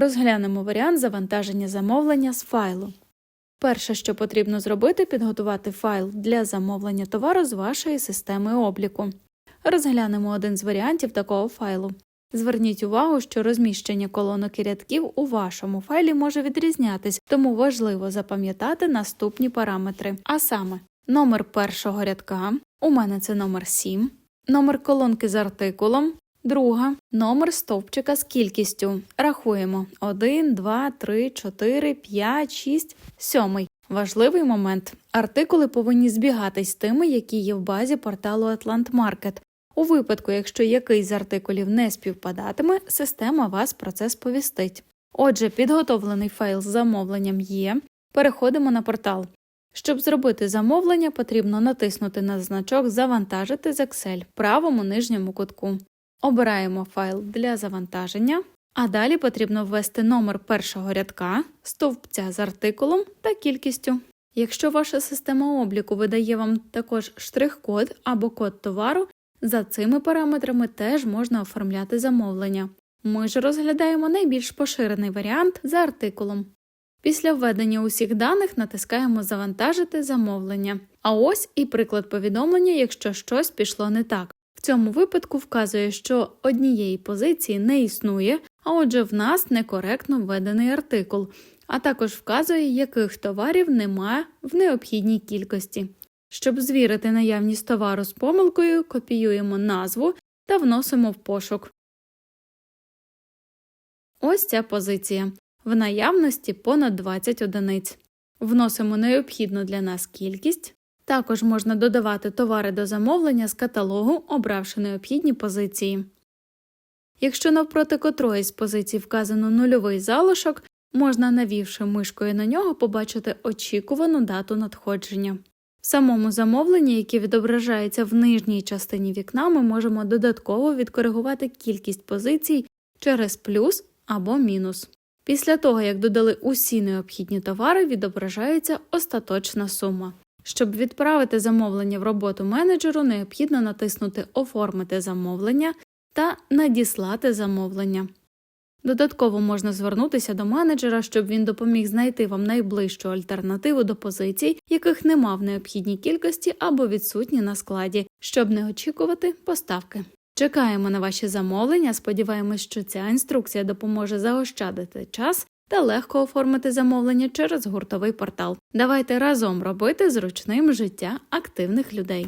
Розглянемо варіант завантаження замовлення з файлу. Перше, що потрібно зробити, підготувати файл для замовлення товару з вашої системи обліку. Розглянемо один з варіантів такого файлу. Зверніть увагу, що розміщення колонок і рядків у вашому файлі може відрізнятись, тому важливо запам'ятати наступні параметри. А саме, номер першого рядка, у мене це номер 7, номер колонки з артикулом, друга, номер стовпчика з кількістю. Рахуємо 1, 2, 3, 4, 5, 6, 7. Важливий момент. Артикули повинні збігатись з тими, які є в базі порталу Market. У випадку, якщо якийсь з артикулів не співпадатиме, система вас про це сповістить. Отже, підготовлений файл з замовленням є. Переходимо на портал. Щоб зробити замовлення, потрібно натиснути на значок Завантажити з Excel в правому нижньому кутку. Обираємо файл для завантаження, а далі потрібно ввести номер першого рядка, стовпця з артикулом та кількістю. Якщо ваша система обліку видає вам також штрих-код або код товару, за цими параметрами теж можна оформляти замовлення. Ми ж розглядаємо найбільш поширений варіант за артикулом. Після введення усіх даних натискаємо Завантажити замовлення. А ось і приклад повідомлення, якщо щось пішло не так. В цьому випадку вказує, що однієї позиції не існує, а отже, в нас некоректно введений артикул, а також вказує, яких товарів немає в необхідній кількості. Щоб звірити наявність товару з помилкою, копіюємо назву та вносимо в пошук. Ось ця позиція. В наявності понад 20 одиниць. Вносимо необхідну для нас кількість. Також можна додавати товари до замовлення з каталогу, обравши необхідні позиції. Якщо навпроти котрої з позицій вказано нульовий залишок, можна, навівши мишкою на нього, побачити очікувану дату надходження. В самому замовленні, яке відображається в нижній частині вікна, ми можемо додатково відкоригувати кількість позицій через плюс або мінус. Після того, як додали усі необхідні товари, відображається остаточна сума. Щоб відправити замовлення в роботу менеджеру, необхідно натиснути Оформити замовлення та Надіслати замовлення. Додатково можна звернутися до менеджера, щоб він допоміг знайти вам найближчу альтернативу до позицій, яких нема в необхідній кількості або відсутні на складі, щоб не очікувати поставки. Чекаємо на ваші замовлення. Сподіваємось, що ця інструкція допоможе заощадити час та легко оформити замовлення через гуртовий портал. Давайте разом робити зручним життя активних людей.